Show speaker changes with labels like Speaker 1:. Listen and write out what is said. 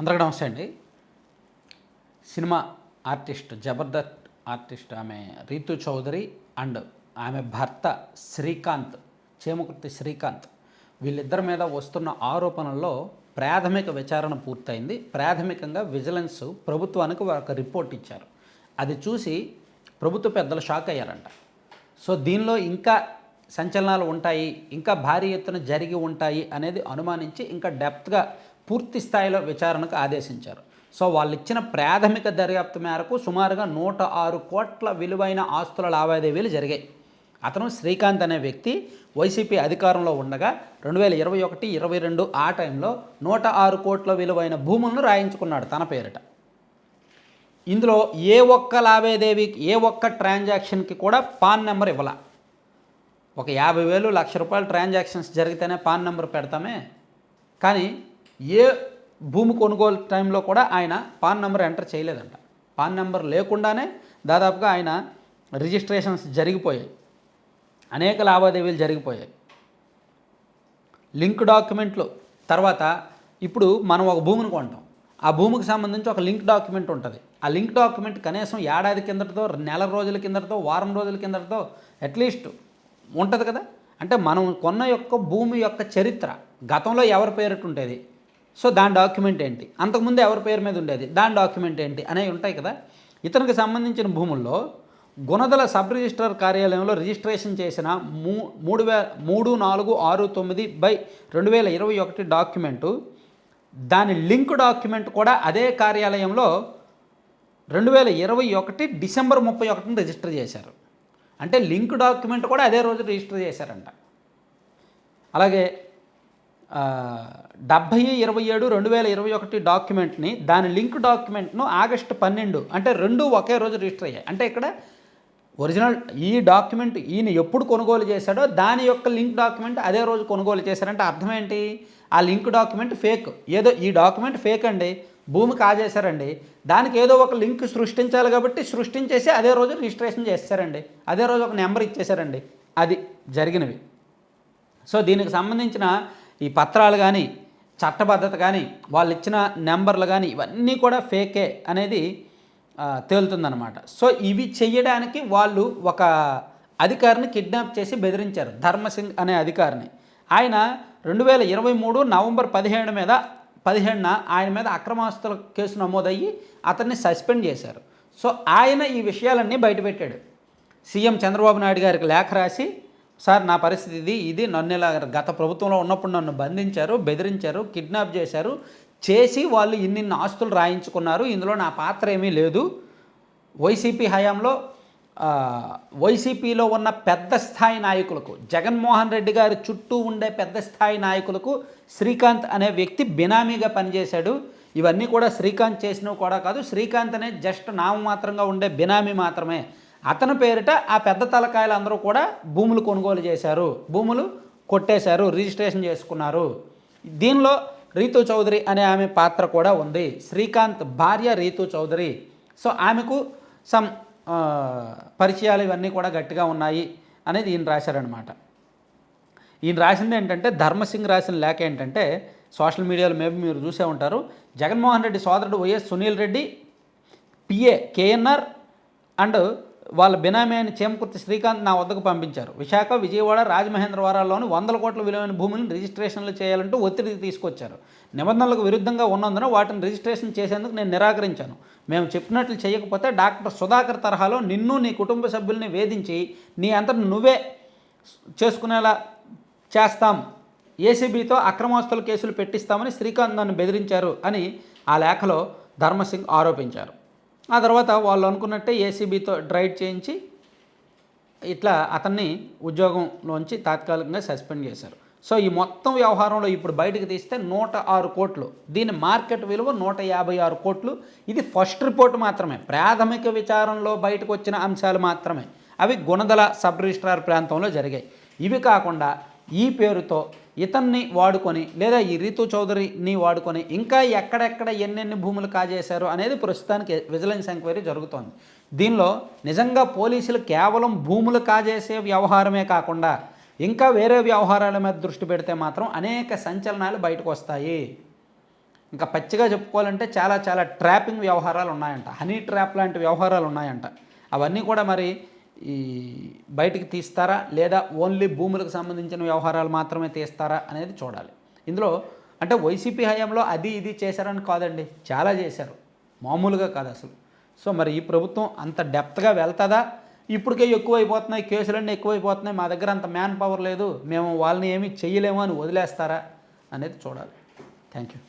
Speaker 1: అందరికీ నమస్తే అండి. సినిమా ఆర్టిస్ట్ జబర్దస్త్ ఆర్టిస్ట్ ఆమె రీతు చౌదరి అండ్ ఆమె భర్త శ్రీకాంత్ చేమకుర్తి శ్రీకాంత్ వీళ్ళిద్దరి మీద వస్తున్న ఆరోపణల్లో ప్రాథమిక విచారణ పూర్తయింది. ప్రాథమికంగా విజిలెన్స్ ప్రభుత్వానికి ఒక రిపోర్ట్ ఇచ్చారు. అది చూసి ప్రభుత్వ పెద్దలు షాక్ అయ్యారంట. సో దీనిలో ఇంకా సంచలనాలు ఉంటాయి ఇంకా భారీ ఎత్తున జరిగి ఉంటాయి అనేది అనుమానించి ఇంకా డెప్త్గా పూర్తి స్థాయిలో విచారణకు ఆదేశించారు. సో వాళ్ళు ఇచ్చిన ప్రాథమిక దర్యాప్తు మేరకు సుమారుగా నూట ఆరు కోట్ల విలువైన ఆస్తుల లావాదేవీలు జరిగాయి. అతను శ్రీకాంత్ అనే వ్యక్తి వైసీపీ అధికారంలో ఉండగా రెండు వేల ఇరవై ఒకటి ఇరవై రెండు ఆ టైంలో నూట ఆరు కోట్ల విలువైన భూములను రాయించుకున్నాడు తన పేరిట. ఇందులో ఏ ఒక్క లావాదేవీకి ఏ ఒక్క ట్రాన్సాక్షన్కి కూడా పాన్ నెంబర్ ఇవ్వాల. ఒక యాభై వేలు లక్ష రూపాయల ట్రాన్సాక్షన్స్ జరిగితేనే పాన్ నెంబర్ పెడతామే. కానీ ఏ భూమి కొనుగోలు టైంలో కూడా ఆయన పాన్ నెంబర్ ఎంటర్ చేయలేదంట. పాన్ నెంబర్ లేకుండానే దాదాపుగా ఆయన రిజిస్ట్రేషన్స్ జరిగిపోయాయి. అనేక లావాదేవీలు జరిగిపోయాయి. లింక్ డాక్యుమెంట్లు తర్వాత ఇప్పుడు మనం ఒక భూమిని కొంటాం. ఆ భూమికి సంబంధించి ఒక లింక్ డాక్యుమెంట్ ఉంటుంది. ఆ లింక్ డాక్యుమెంట్ కనీసం ఏడాది కిందటితో నెల రోజుల కిందటితో వారం రోజుల కిందటితో అట్లీస్ట్ ఉంటుంది కదా? అంటే మనం కొన్న యొక్క భూమి యొక్క చరిత్ర గతంలో ఎవరి పేరుంటుంది ఉండేది? సో దాని డాక్యుమెంట్ ఏంటి? అంతకుముందు ఎవరి పేరు మీద ఉండేది? దాని డాక్యుమెంట్ ఏంటి? అనేవి ఉంటాయి కదా. ఇతనికి సంబంధించిన భూముల్లో గుణదల సబ్ రిజిస్ట్రార్ కార్యాలయంలో రిజిస్ట్రేషన్ చేసిన మూ మూడు వే మూడు నాలుగు ఆరు తొమ్మిది బై రెండు వేల ఇరవై ఒకటి డాక్యుమెంటు దాని లింక్ డాక్యుమెంట్ కూడా అదే కార్యాలయంలో రెండు వేల ఇరవై ఒకటి డిసెంబర్ ముప్పై ఒకటిని రిజిస్టర్ చేశారు. అంటే లింక్ డాక్యుమెంట్ కూడా అదే రోజు రిజిస్టర్ చేశారంట. అలాగే డెబ్భై ఇరవై ఏడు రెండు వేల ఇరవై ఒకటి డాక్యుమెంట్ని దాని లింక్ డాక్యుమెంట్ను ఆగస్టు పన్నెండు అంటే రెండు ఒకే రోజు రిజిస్టర్ అయ్యాయి. అంటే ఇక్కడ ఒరిజినల్ ఈ డాక్యుమెంట్ ఈయన ఎప్పుడు కొనుగోలు చేశాడో దాని యొక్క లింక్ డాక్యుమెంట్ అదే రోజు కొనుగోలు చేశారంటే అర్థం ఏంటి? ఆ లింక్ డాక్యుమెంట్ ఫేక్. ఏదో ఈ డాక్యుమెంట్ ఫేక్ అండి భూమి కాజేశారండి దానికి ఏదో ఒక లింక్ సృష్టించాలి కాబట్టి సృష్టించేసి అదే రోజు రిజిస్ట్రేషన్ చేస్తారండి. అదే రోజు ఒక నెంబర్ ఇచ్చేశారండి. అది జరిగినవి. సో దీనికి సంబంధించిన ఈ పత్రాలు కానీ చట్టబద్ధత కానీ వాళ్ళు ఇచ్చిన నెంబర్లు కానీ ఇవన్నీ కూడా ఫేకే అనేది తేలుతుందనమాట సో ఇవి చేయడానికి వాళ్ళు ఒక అధికారిని కిడ్నాప్ చేసి బెదిరించారు. ధర్మసింగ్ అనే అధికారిని. ఆయన రెండు వేల ఇరవై మూడు నవంబర్ పదిహేడు మీద పదిహేడున ఆయన మీద అక్రమాస్తుల కేసు నమోదయ్యి అతన్ని సస్పెండ్ చేశారు. సో ఆయన ఈ విషయాలన్నీ బయటపెట్టాడు. సీఎం చంద్రబాబు నాయుడు గారికి లేఖ రాసి సార్ నా పరిస్థితి ఇది. ఇది నన్ను ఇలా గత ప్రభుత్వంలో ఉన్నప్పుడు నన్ను బంధించారు బెదిరించారు కిడ్నాప్ చేశారు చేసి వాళ్ళు ఇన్నిన్ని ఆస్తులు రాయించుకున్నారు. ఇందులో నా పాత్ర ఏమీ లేదు. వైసీపీ హయాంలో వైసీపీలో ఉన్న పెద్ద స్థాయి నాయకులకు జగన్మోహన్ రెడ్డి గారి చుట్టూ ఉండే పెద్ద స్థాయి నాయకులకు శ్రీకాంత్ అనే వ్యక్తి బినామీగా పనిచేశాడు. ఇవన్నీ కూడా శ్రీకాంత్ చేసినవి కూడా కాదు. శ్రీకాంత్ అనే జస్ట్ నామమాత్రంగా ఉండే బినామీ మాత్రమే. అతని పేరిట ఆ పెద్ద తలకాయలు అందరూ కూడా భూములు కొనుగోలు చేశారు. భూములు కొట్టేశారు రిజిస్ట్రేషన్ చేసుకున్నారు. దీనిలో రీతు చౌదరి అనే ఆమె పాత్ర కూడా ఉంది. శ్రీకాంత్ భార్య రీతు చౌదరి. సో ఆమెకు సమ్ పరిచయాలు ఇవన్నీ కూడా గట్టిగా ఉన్నాయి అనేది ఈయన రాశారనమాట ఈయన రాసింది ఏంటంటే ధర్మసింగ్ రాసిన లేఖ ఏంటంటే సోషల్ మీడియాలో మేబీ మీరు చూసే ఉంటారు జగన్మోహన్ రెడ్డి సోదరుడు YS Sunil Reddy PA KNR and వాళ్ళ బినామీ అయిన చేమకుర్తి శ్రీకాంత్ నా వద్దకు పంపించారు. విశాఖ విజయవాడ రాజమహేంద్రవరాల్లోని వందల కోట్ల విలువైన భూములను రిజిస్ట్రేషన్లు చేయాలంటూ ఒత్తిడి తీసుకొచ్చారు. నిబంధనలకు విరుద్ధంగా ఉన్నందున వాటిని రిజిస్ట్రేషన్ చేసేందుకు నేను నిరాకరించాను. మేము చెప్పినట్లు చేయకపోతే డాక్టర్ సుధాకర్ తరహాలో నిన్ను నీ కుటుంబ సభ్యుల్ని వేధించి నీ అంతటి నువ్వే చేసుకునేలా చేస్తాం. ఏసీబీతో అక్రమాస్తుల కేసులు పెట్టిస్తామని శ్రీకాంత్ నన్ను బెదిరించారు అని ఆ లేఖలో ధర్మసింగ్ ఆరోపించారు. ఆ తర్వాత వాళ్ళు అనుకున్నట్టే ఏసీబీతో డ్రైవ్ చేయించి ఇట్లా అతన్ని ఉద్యోగంలోంచి తాత్కాలికంగా సస్పెండ్ చేశారు. సో ఈ మొత్తం వ్యవహారంలో ఇప్పుడు బయటకు తీస్తే నూట ఆరు కోట్లు. దీని మార్కెట్ విలువ నూట యాభై ఆరు కోట్లు. ఇది ఫస్ట్ రిపోర్ట్ మాత్రమే. ప్రాథమిక విచారణలో బయటకు వచ్చిన అంశాలు మాత్రమే. అవి గుణదల సబ్ రిజిస్ట్రార్ ప్రాంతంలో జరిగాయి. ఇవి కాకుండా ఈ పేరుతో ఇతన్ని వాడుకొని లేదా ఈ రీతు చౌదరిని వాడుకొని ఇంకా ఎక్కడెక్కడ ఎన్నెన్ని భూములు కాజేశారు అనేది ప్రస్తుతానికి విజిలెన్స్ ఎంక్వైరీ జరుగుతోంది. దీనిలో నిజంగా పోలీసులు కేవలం భూములు కాజేసే వ్యవహారమే కాకుండా ఇంకా వేరే వ్యవహారాల మీద దృష్టి పెడితే మాత్రం అనేక సంచలనాలు బయటకు వస్తాయి ఇంకా పచ్చిగా చెప్పుకోవాలంటే చాలా చాలా ట్రాపింగ్ వ్యవహారాలు ఉన్నాయంట. హనీ ట్రాప్ లాంటి వ్యవహారాలు ఉన్నాయంట. అవన్నీ కూడా మరి ఈ బయటికి తీస్తారా లేదా ఓన్లీ భూములకు సంబంధించిన వ్యవహారాలు మాత్రమే తీస్తారా అనేది చూడాలి. ఇందులో అంటే వైసీపీ హయాంలో అది ఇది చేశారని కాదండి. చాలా చేశారు. మామూలుగా కాదు అసలు. సో మరి ఈ ప్రభుత్వం అంత డెప్త్గా వెళ్తుందా? ఇప్పటికే ఎక్కువైపోతున్నాయి కేసులన్నీ ఎక్కువైపోతున్నాయి మా దగ్గర అంత మ్యాన్ పవర్ లేదు మేము వాళ్ళని ఏమీ చేయలేము అని వదిలేస్తారా అనేది చూడాలి. Thank you